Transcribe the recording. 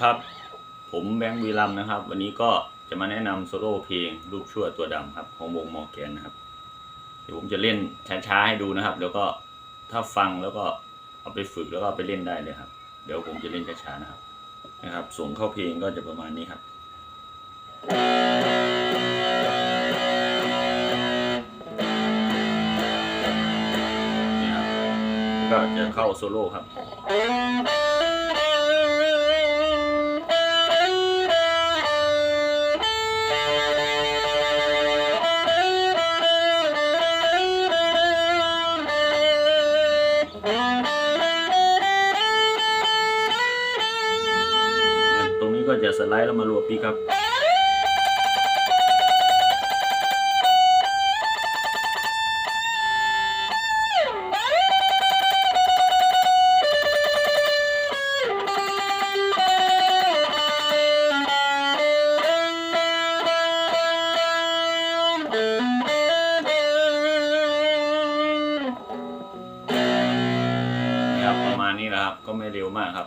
ครับ ผมแบงค์วีรัมนะครับ วันนี้ก็จะมาแนะนำโซโล่เพลงลูกชั่วตัวดำครับของวงมอร์แกนนะครับ เดี๋ยวผมจะเล่นช้าๆให้ดูนะครับ แล้วก็ถ้าฟังแล้วก็เอาไปฝึกแล้วก็ไปเล่นได้เลยครับ เดี๋ยวผมจะเล่นช้าๆนะครับนะครับ ส่งเข้าเพลงก็จะประมาณนี้ครับ นี่ครับ ก็จะเข้าโซโล่ครับ ก็จะสไลด์แล้วมารัวปีครับนี่ครับ ประมาณนี้นะครับก็ไม่เร็วมากครับ